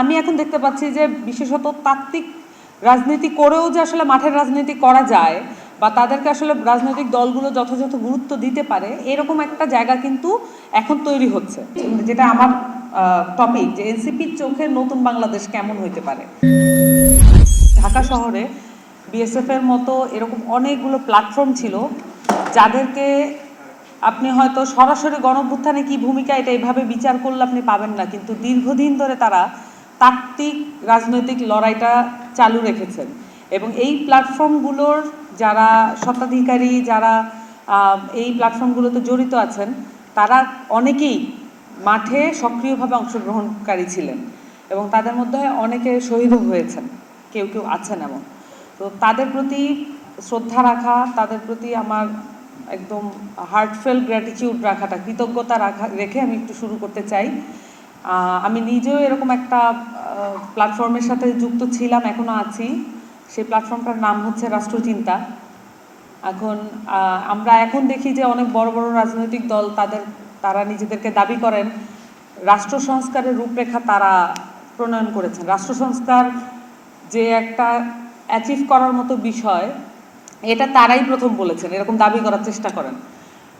আমি এখন দেখতে পাচ্ছি যে বিশেষত তাত্ত্বিক রাজনীতি করেও যে আসলে মাঠের রাজনীতি করা যায় বা তাদেরকে আসলে রাজনৈতিক দলগুলো যথাযথ গুরুত্ব দিতে পারে, এরকম একটা জায়গা কিন্তু এখন তৈরি হচ্ছে। যেটা আমার টপিক যে এনসিপির চোখে নতুন বাংলাদেশ কেমন হইতে পারে। ঢাকা শহরে বিএসএফ এর মতো এরকম অনেকগুলো প্ল্যাটফর্ম ছিল যাদেরকে আপনি হয়তো সরাসরি গণভ্যুত্থানে কি ভূমিকা, এটা এভাবে বিচার করলে আপনি পাবেন না। কিন্তু দীর্ঘদিন ধরে তারা তাত্ত্বিক রাজনৈতিক লড়াইটা চালু রেখেছেন। এবং এই প্ল্যাটফর্মগুলোর যারা স্বত্বাধিকারী, যারা এই প্ল্যাটফর্মগুলোতে জড়িত আছেন, তারা অনেকেই মাঠে সক্রিয়ভাবে অংশগ্রহণকারী ছিলেন এবং তাদের মধ্যে অনেকে শহীদও হয়েছেন, কেউ কেউ আছেন এমন। তো তাদের প্রতি শ্রদ্ধা রাখা, তাদের প্রতি আমার একদম হার্টফেল গ্র্যাটিটিউড রাখাটা, কৃতজ্ঞতা রাখা, রেখে আমি একটু শুরু করতে চাই। আমি নিজেও এরকম একটা প্ল্যাটফর্মের সাথে যুক্ত ছিলাম এখনও আছি। সেই প্ল্যাটফর্মটার নাম হচ্ছে রাষ্ট্রচিন্তা। এখন আমরা এখন দেখি যে অনেক বড় বড় রাজনৈতিক দল তাদের, তারা নিজেদেরকে দাবি করেন, রাষ্ট্র সংস্কারের রূপরেখা তারা প্রণয়ন করেছেন। রাষ্ট্র সংস্কার যে একটা অ্যাচিভ করার মতো বিষয়, এটা তারাই প্রথম বলেছেন, এরকম দাবি করার চেষ্টা করেন।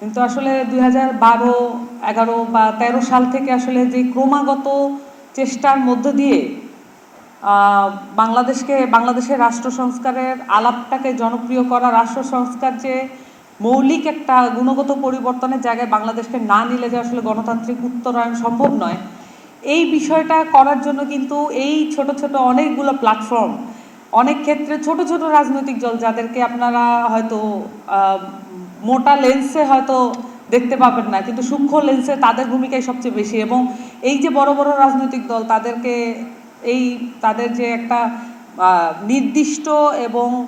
কিন্তু আসলে দুই হাজার বারো, এগারো বা তেরো সাল থেকে আসলে যে ক্রমাগত চেষ্টার মধ্য দিয়ে বাংলাদেশকে, বাংলাদেশের রাষ্ট্র সংস্কারের আলাপটাকে জনপ্রিয় করা, রাষ্ট্র সংস্কার যে মৌলিক একটা গুণগত পরিবর্তনের জায়গায় বাংলাদেশকে না নিলে যে আসলে গণতান্ত্রিক উত্তরায়ণ সম্ভব নয়, এই বিষয়টা করার জন্য কিন্তু এই ছোট ছোট অনেকগুলো প্ল্যাটফর্ম অনেক ক্ষেত্রে ছোট ছোট রাজনৈতিক দল যাদেরকে আপনারা হয়তো মোটা লেন্সে হয়তো দেখতে পাবেন না, কিন্তু সূক্ষ্ম লেন্সে তাদের ভূমিকাই সবচেয়ে বেশি। এবং এই যে বড় বড় রাজনৈতিক দল, তাদেরকে এই, তাদের যে একটা নির্দিষ্ট এবং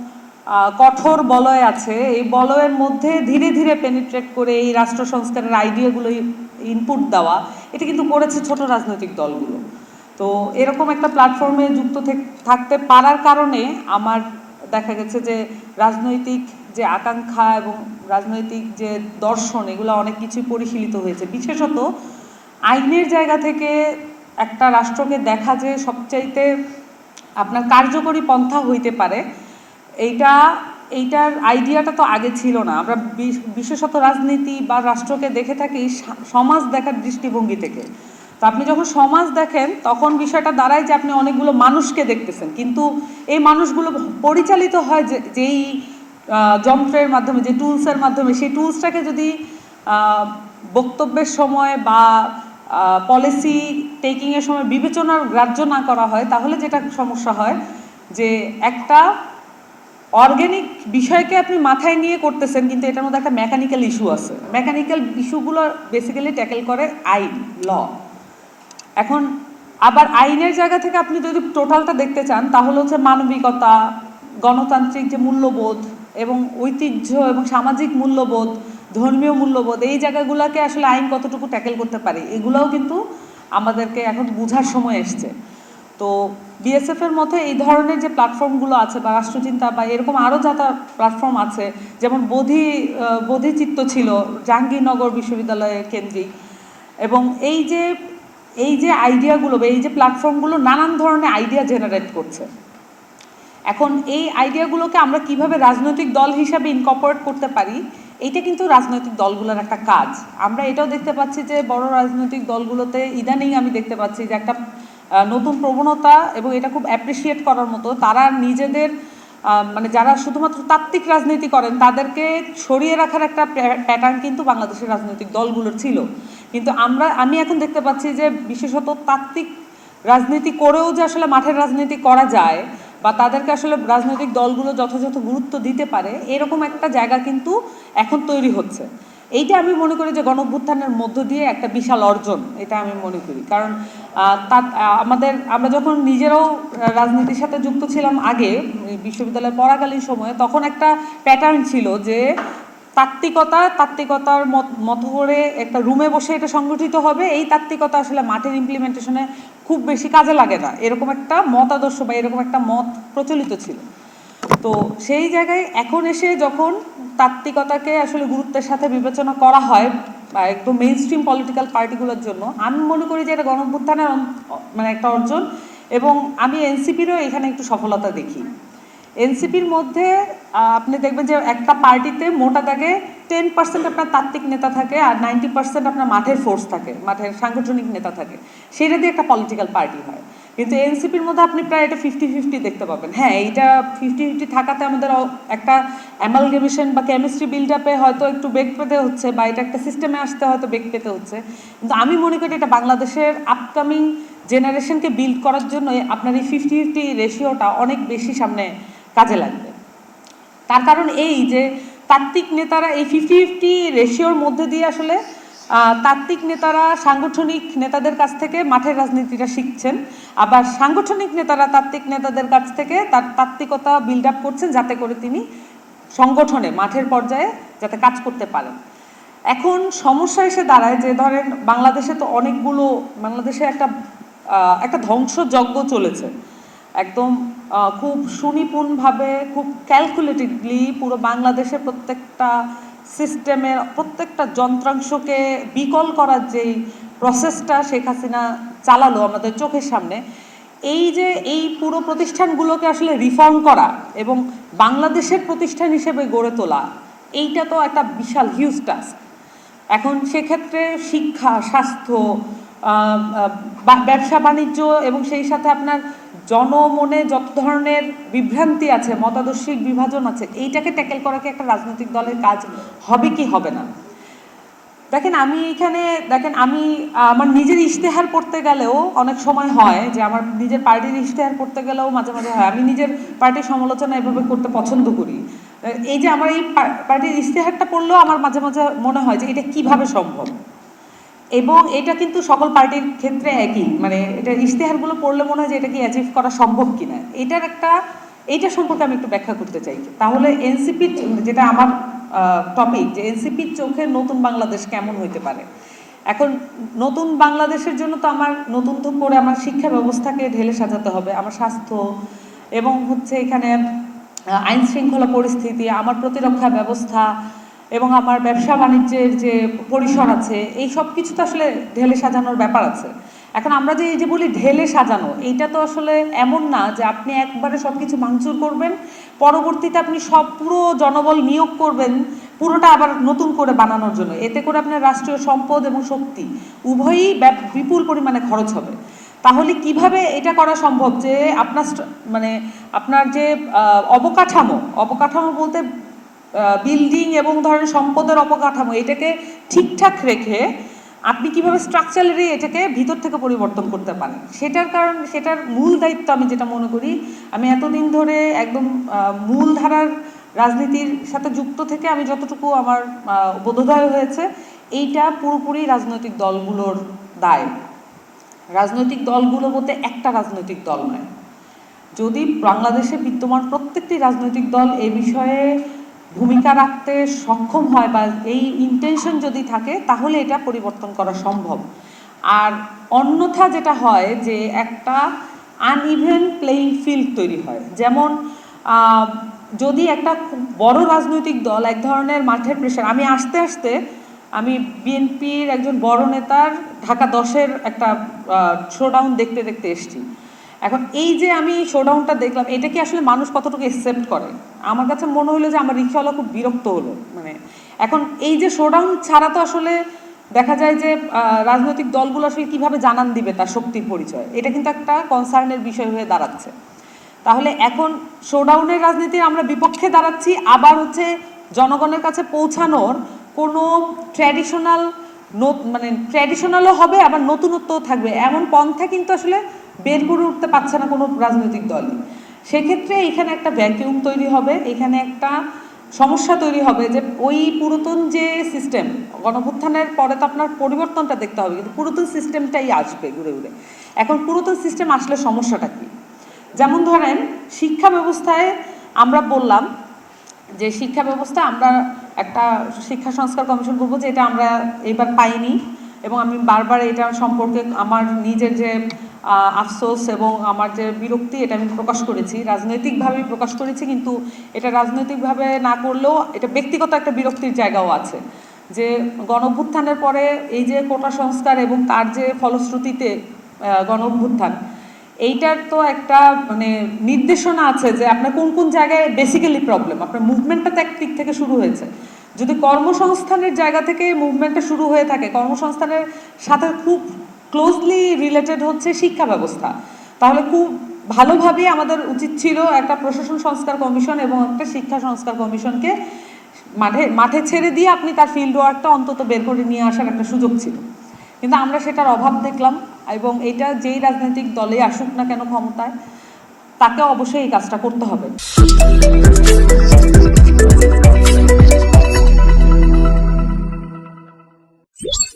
কঠোর বলয় আছে, এই বলয়ের মধ্যে ধীরে ধীরে পেনিট্রেট করে এই রাষ্ট্র সংস্কারের আইডিয়াগুলো ইনপুট দেওয়া, এটা কিন্তু করেছে ছোট রাজনৈতিক দলগুলো। তো এরকম একটা প্ল্যাটফর্মে যুক্ত থেক- থাকতে পারার কারণে আমার দেখা গেছে যে রাজনৈতিক যে আকাঙ্ক্ষা এবং রাজনৈতিক যে দর্শন, এগুলো অনেক কিছুই পরিশীলিত হয়েছে। বিশেষত আইনের জায়গা থেকে একটা রাষ্ট্রকে দেখা যে সবচাইতে আপনার কার্যকরী পন্থা হইতে পারে, এইটা, এইটার আইডিয়াটা তো আগে ছিল না। আমরা বিশ- বিশেষত রাজনীতি বা রাষ্ট্রকে দেখে থাকি সমাজ দেখার দৃষ্টিভঙ্গি থেকে। তো আপনি যখন সমাজ দেখেন, তখন বিষয়টা দাঁড়ায় যে আপনি অনেকগুলো মানুষকে দেখতেছেন। কিন্তু এই মানুষগুলো পরিচালিত হয় যে, যেই যন্ত্রের মাধ্যমে, যে টুলসের মাধ্যমে, সেই টুলসটাকে যদি বক্তব্যের সময় বা পলিসি টেকিংয়ের সময় বিবেচনার গ্রাহ্য না করা হয়, তাহলে যেটা সমস্যা হয় যে, একটা অর্গ্যানিক বিষয়কে আপনি মাথায় নিয়ে করতেছেন, কিন্তু এটার মধ্যে একটা মেকানিক্যাল ইস্যু আছে। মেকানিক্যাল ইস্যুগুলো বেসিক্যালি ট্যাকেল করে আইন ল এখন আবার আইনের জায়গা থেকে আপনি যদি টোটালটা দেখতে চান, তাহলে হচ্ছে মানবিকতা, গণতান্ত্রিক যে মূল্যবোধ এবং ঐতিহ্য এবং সামাজিক মূল্যবোধ, ধর্মীয় মূল্যবোধ, এই জায়গাগুলোকে আসলে আইন কতটুকু ট্যাকেল করতে পারে, এগুলোও কিন্তু আমাদেরকে এখন বোঝার সময় এসছে। তো বিএসএফ এর মধ্যে এই ধরনের যে প্ল্যাটফর্মগুলো আছে বা রাষ্ট্রচিন্তা বা এরকম আরও যাতা প্ল্যাটফর্ম আছে, যেমন বোধি, বোধিচিত্ত ছিল, জাহাঙ্গীরনগর বিশ্ববিদ্যালয়ের কেন্দ্রিক এবং এই যে এই যে আইডিয়াগুলো বা এই যে প্ল্যাটফর্মগুলো নানান ধরনের আইডিয়া জেনারেট করছে। এখন এই আইডিয়াগুলোকে আমরা কীভাবে রাজনৈতিক দল হিসাবে ইনকর্পোরেট করতে পারি, এইটা কিন্তু রাজনৈতিক দলগুলোর একটা কাজ। আমরা এটাও দেখতে পাচ্ছি যে বড় রাজনৈতিক দলগুলোতে ইদানিং আমি দেখতে পাচ্ছি যে একটা নতুন প্রবণতা এবং এটা খুব অ্যাপ্রিসিয়েট করার মতো তারা নিজেদের মানে যারা শুধুমাত্র তাত্ত্বিক রাজনীতি করেন, তাদেরকে সরিয়ে রাখার একটা প্যাটার্ন কিন্তু বাংলাদেশের রাজনৈতিক দলগুলোর ছিল। কিন্তু আমরা, আমি এখন দেখতে পাচ্ছি যে বিশেষত তাত্ত্বিক রাজনীতি করেও যে আসলে মাঠের রাজনীতি করা যায় বা তাদেরকে আসলে রাজনৈতিক দলগুলো যথাযথ গুরুত্ব দিতে পারে, এরকম একটা জায়গা কিন্তু এখন তৈরি হচ্ছে। এইটা আমি মনে করি যে গণভ্যুত্থানের মধ্য দিয়ে একটা বিশাল অর্জন, এটা আমি মনে করি। কারণ তা আমাদের, আমরা যখন নিজেরাও রাজনীতির সাথে যুক্ত ছিলাম আগে বিশ্ববিদ্যালয়ে পড়াকালীন সময়ে, তখন একটা প্যাটার্ন ছিল যে তাত্ত্বিকতা তাত্ত্বিকতার মত- করে একটা রুমে বসে এটা সংগঠিত হবে, এই তাত্ত্বিকতা আসলে মাঠের ইমপ্লিমেন্টেশনে খুব বেশি কাজে লাগে না। এরকম একটা মতাদর্শ বা এরকম একটা মত প্রচলিত ছিল। তো সেই জায়গায় এখন এসে যখন তাত্ত্বিকতাকে আসলে গুরুত্বের সাথে বিবেচনা করা হয়, বা একদম মেইন স্ট্রিম পলিটিক্যাল পার্টিগুলোর জন্য, আমি মনে করি যে এটা গণভ্যুত্থানের মানে একটা অর্জন, এবং আমি এনসিপিরও এখানে একটু সফলতা দেখি। এনসিপির মধ্যে আপনি দেখবেন যে একটা পার্টিতে মোটা দাগে টেন পার্সেন্ট আপনার তাত্ত্বিক নেতা থাকে আর নাইনটি পার্সেন্ট আপনার মাঠের ফোর্স থাকে, মাঠের সাংগঠনিক নেতা থাকে। সেটা দিয়ে একটা পলিটিক্যাল পার্টি হয়। কিন্তু এনসিপির মধ্যে আপনি প্রায় এটা ফিফটি ফিফটি দেখতে পাবেন। হ্যাঁ এইটা ফিফটি ফিফটি থাকাতে আমাদের একটা অ্যামালগেমেশন বা কেমিস্ট্রি বিল্ড আপে হয়তো একটু বেগ পেতে হচ্ছে বা এটা একটা সিস্টেমে আসতে হয়তো বেগ পেতে হচ্ছে। কিন্তু আমি মনে করি এটা বাংলাদেশের আপকামিং জেনারেশনকে বিল্ড করার জন্য আপনার এই ফিফটি ফিফটি রেশিওটা অনেক বেশি সামনে কাজে লাগবে। তার কারণ এই যে তাত্ত্বিক নেতারা এই ফিফটি ফিফটি রেশিওর মধ্যে দিয়ে আসলে তাত্ত্বিক নেতারা সাংগঠনিক নেতাদের কাছ থেকে মাঠের রাজনীতিটা শিখছেন। আবার সাংগঠনিক নেতারা তাত্ত্বিক নেতাদের কাছ থেকে তার তাত্ত্বিকতা বিল্ড আপ করছেন যাতে করে তিনি সংগঠনে, মাঠের পর্যায়ে যাতে কাজ করতে পারেন। এখন সমস্যা এসে দাঁড়ায় যে ধরেন বাংলাদেশে তো অনেকগুলো, বাংলাদেশে একটা একটা ধ্বংসযজ্ঞ চলেছে। একদম খুব সুনিপুণভাবে, খুব ক্যালকুলেটিভলি পুরো বাংলাদেশের প্রত্যেকটা সিস্টেমের প্রত্যেকটা যন্ত্রাংশকে বিকল করার যেই প্রসেসটা শেখ হাসিনা চালালো আমাদের চোখের সামনে, এই যে এই পুরো প্রতিষ্ঠানগুলোকে আসলে রিফর্ম করা এবং বাংলাদেশের প্রতিষ্ঠান হিসেবে গড়ে তোলা, এইটা তো একটা বিশাল হিউজ টাস্ক এখন সেক্ষেত্রে শিক্ষা, স্বাস্থ্য ব্যবসা, বাণিজ্য এবং সেই সাথে আপনার জনমনে যত ধরনের বিভ্রান্তি আছে, মতাদর্শিক বিভাজন আছে, এইটাকে ট্যাকেল করা কি একটা রাজনৈতিক দলের কাজ হবে কি হবে না? দেখেন আমি এখানে, দেখেন আমি, আমার নিজের ইশতেহার পড়তে গেলেও অনেক সময় হয় যে আমার নিজের পার্টির ইশতেহার পড়তে গেলেও মাঝে মাঝে হয়। আমি নিজের পার্টির সমালোচনা এভাবে করতে পছন্দ করি। এই যে আমার এই পার্টির ইশতেহারটা পড়লেও আমার মাঝে মাঝে মনে হয় যে এটা কীভাবে সম্ভব? এবং এটা কিন্তু সকল পার্টির ক্ষেত্রে একই। মানে এটা ইশতেহারগুলো পড়লে মনে হয় যে এটা কি অ্যাচিভ করা সম্ভব কিনা। এটার একটা, এইটা সম্পর্কে আমি একটু ব্যাখ্যা করতে চাই। তাহলে এনসিপি যেটা আমার টপিক যে এনসিপির চোখে নতুন বাংলাদেশ কেমন হইতে পারে? এখন নতুন বাংলাদেশের জন্য তো আমার, নতুন তো করে আমার শিক্ষা ব্যবস্থাকে ঢেলে সাজাতে হবে, আমার স্বাস্থ্য এবং হচ্ছে এখানে আইন শৃঙ্খলা পরিস্থিতি, আমার প্রতিরক্ষা ব্যবস্থা এবং আমার ব্যবসা বাণিজ্যের যে পরিসর আছে, এই সব কিছু তো আসলে ঢেলে সাজানোর ব্যাপার আছে। এখন আমরা যে, এই যে বলি ঢেলে সাজানো, এইটা তো আসলে এমন না যে আপনি একবারে সব কিছু ভাঙচুর করবেন, পরবর্তীতে আপনি সব পুরো জনবল নিয়োগ করবেন, পুরোটা আবার নতুন করে বানানোর জন্য। এতে করে আপনার রাষ্ট্রীয় সম্পদ এবং শক্তি উভয়ই বিপুল পরিমাণে খরচ হবে। তাহলে কীভাবে এটা করা সম্ভব যে আপনার মানে আপনার যে অবকাঠামো অবকাঠামো বলতে বিল্ডিং এবং ধরেন সম্পদের অবকাঠামো, এটাকে ঠিকঠাক রেখে আপনি কীভাবে স্ট্রাকচারালি এটাকে ভিতর থেকে পরিবর্তন করতে পারেন? সেটার কারণ, সেটার মূল দায়িত্ব আমি যেটা মনে করি, আমি এতদিন ধরে একদম মূলধারার রাজনীতির সাথে যুক্ত থেকে আমি যতটুকু আমার বোধোদয় হয়েছে, এইটা পুরোপুরি রাজনৈতিক দলগুলোর দায়। রাজনৈতিক দলগুলো বলতে একটা রাজনৈতিক দল নয়। যদি বাংলাদেশে বিদ্যমান প্রত্যেকটি রাজনৈতিক দল এ বিষয়ে ভূমিকা রাখতে সক্ষম হয় বা এই ইন্টেনশন যদি থাকে, তাহলে এটা পরিবর্তন করা সম্ভব। আর অন্যথা যেটা হয় যে, একটা আনইভেন প্লেইং ফিল্ড তৈরি হয়। যেমন যদি একটা বড় রাজনৈতিক দল এক ধরনের মাঠের প্রেশার আমি আসতে আসতে, আমি বিএনপির একজন বড় নেতার ঢাকা দশের একটা শোডাউন দেখতে দেখতে এসেছি। এখন এই যে আমি শোডাউনটা দেখলাম, এটা কি আসলে মানুষ কতটুকু একসেপ্ট করে? আমার কাছে মনে হলো যে আমার রিক্সাওয়ালা খুব বিরক্ত হলো মানে এখন এই যে শোডাউন ছাড়া তো আসলে দেখা যায় যে রাজনৈতিক দলগুলো আসলে কীভাবে জানান দিবে তার শক্তির পরিচয়? এটা কিন্তু একটা কনসার্নের বিষয় হয়ে দাঁড়াচ্ছে। তাহলে এখন শোডাউনের রাজনীতি আমরা বিপক্ষে দাঁড়াচ্ছি, আবার হচ্ছে জনগণের কাছে পৌঁছানোর কোনো ট্র্যাডিশনাল মানে ট্র্যাডিশনালও হবে, আবার নতুনত্বও থাকবে। এমন পন্থা কিন্তু আসলে বের করে উঠতে পারছে না কোনো রাজনৈতিক দলই সেক্ষেত্রে এখানে একটা ভ্যাকিউম তৈরি হবে, এখানে একটা সমস্যা তৈরি হবে যে ওই পুরাতন যে সিস্টেম গণভুত্থানের পরে তো আপনার পরিবর্তনটা দেখতে হবে, কিন্তু পুরাতন সিস্টেমটাই আসবে ঘুরে ঘুরে। এখন পুরাতন সিস্টেম আসলে সমস্যাটা কী? যেমন ধরেন, শিক্ষা ব্যবস্থায় আমরা বললাম যে শিক্ষা ব্যবস্থা আমরা একটা শিক্ষা সংস্কার কমিশন করব যে এটা আমরা এবার পাইনি। এবং আমি বারবার এটা সম্পর্কে আমার নিজের যে আফসোস এবং আমার যে বিরক্তি এটা আমি প্রকাশ করেছি। রাজনৈতিকভাবেই প্রকাশ করেছি কিন্তু এটা রাজনৈতিকভাবে না করলেও এটা ব্যক্তিগত একটা বিরক্তির জায়গাও আছে। যে গণঅভ্যুত্থানের পরে এই যে কোটা সংস্কার এবং তার যে ফলশ্রুতিতে আহ, গণ অভ্যুত্থান এইটার তো একটা মানে নির্দেশনা আছে যে আপনার কোন কোন জায়গায় বেসিক্যালি প্রবলেম আপনার মুভমেন্টটা তো এক দিক থেকে শুরু হয়েছে। যদি কর্মসংস্থানের জায়গা থেকে মুভমেন্টটা শুরু হয়ে থাকে, কর্মসংস্থানের সাথে খুব ক্লোজলি রিলেটেড হচ্ছে শিক্ষা ব্যবস্থা। তাহলে খুব ভালোভাবেই আমাদের উচিত ছিল একটা প্রশাসন সংস্কার কমিশন এবং একটা শিক্ষা সংস্কার কমিশনকে মাঠে মাঠে ছেড়ে দিয়ে আপনি তার ফিল্ড ওয়ার্কটা অন্তত বের করে নিয়ে আসার একটা সুযোগ ছিল। কিন্তু আমরা সেটার অভাব দেখলাম এবং এটা যেই রাজনৈতিক দলে আসুক না কেন ক্ষমতায় তাকে অবশ্যই এই কাজটা করতে হবে।